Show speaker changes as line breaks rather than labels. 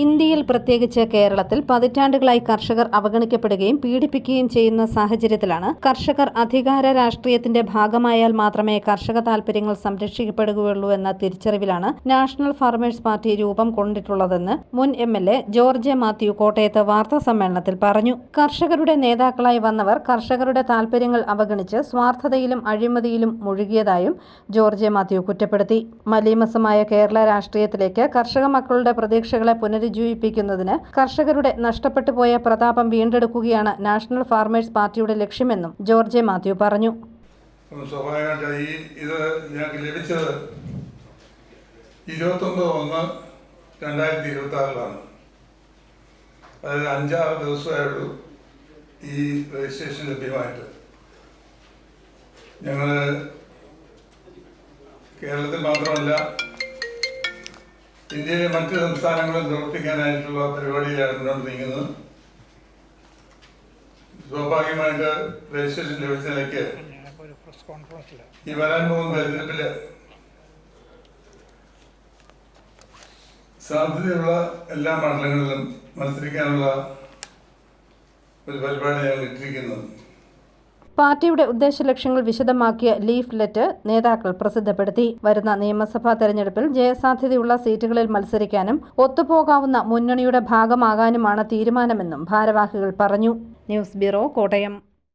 ഇന്ത്യയിൽ പ്രത്യേകിച്ച് കേരളത്തിൽ പതിറ്റാണ്ടുകളായി കർഷകർ അവഗണിക്കപ്പെടുകയും പീഡിപ്പിക്കുകയും ചെയ്യുന്ന സാഹചര്യത്തിലാണ് കർഷകർ അധികാര രാഷ്ട്രീയത്തിന്റെ ഭാഗമായാൽ മാത്രമേ കർഷക താൽപര്യങ്ങൾ സംരക്ഷിക്കപ്പെടുകയുള്ളൂ എന്ന തിരിച്ചറിവിലാണ് നാഷണൽ ഫാർമേഴ്സ് പാർട്ടി രൂപം കൊണ്ടിട്ടുള്ളതെന്ന് മുൻ M L A George Mathew കോട്ടയത്ത് വാർത്താ സമ്മേളനത്തിൽ പറഞ്ഞു. കർഷകരുടെ നേതാക്കളായി വന്നവർ കർഷകരുടെ താൽപര്യങ്ങൾ അവഗണിച്ച് സ്വാർത്ഥതയിലും അഴിമതിയിലും മുഴുകിയതായും ജോർജ് മാത്യു കുറ്റപ്പെടുത്തി. മലീമസമായ കേരള രാഷ്ട്രീയത്തിലേക്ക് കർഷക മക്കളുടെ പ്രതീക്ഷകളെ പുനരുജ്ജീവിപ്പിക്കുന്നതിന് കർഷകരുടെ നഷ്ടപ്പെട്ടു പോയ പ്രതാപം വീണ്ടെടുക്കുകയാണ് നാഷണൽ ഫാർമേഴ്സ് പാർട്ടിയുടെ ലക്ഷ്യമെന്നും ജോർജ് മാത്യു പറഞ്ഞു.
സ്വാഭാവികമായിട്ട് ഈ ഇത് ഞങ്ങൾക്ക് ലഭിച്ചത് ഇരുപത്തൊമ്പത് ഒന്ന് രണ്ടായിരത്തി അതായത് അഞ്ചാറ് ദിവസമായുള്ളൂ ഈ രജിസ്ട്രേഷൻ ലഭ്യമായിട്ട്. ഞങ്ങൾ കേരളത്തിൽ മാത്രമല്ല ഇന്ത്യയിലെ മറ്റ് സംസ്ഥാനങ്ങളിൽ പ്രവർത്തിക്കാനായിട്ടുള്ള പരിപാടിയിലാണ് മുന്നോട്ട് നീങ്ങുന്നത്. സ്വാഭാവികമായിട്ട് രജിസ്ട്രേഷൻ ലഭിച്ച നിലയ്ക്ക് ഈ വരാൻ പോകുന്ന തെരഞ്ഞെടുപ്പിൽ സാധ്യതയുള്ള എല്ലാ മണ്ഡലങ്ങളിലും മത്സരിക്കാനുള്ള ഒരു പരിപാടിയാണ് ഇട്ടിരിക്കുന്നത്.
പാർട്ടിയുടെ ഉദ്ദേശ ലക്ഷ്യങ്ങൾ വിശദമാക്കിയ ലീഫ് ലീഫ്ലെറ്റ് നേതാക്കൾ പ്രസിദ്ധപ്പെടുത്തി. വരുന്ന നിയമസഭാ തെരഞ്ഞെടുപ്പിൽ ജയസാധ്യതയുള്ള സീറ്റുകളിൽ മത്സരിക്കാനും ഒത്തുപോകാവുന്ന മുന്നണിയുടെ ഭാഗമാകാനുമാണ് തീരുമാനമെന്നും ഭാരവാഹികൾ പറഞ്ഞു. News bureau Kottayam.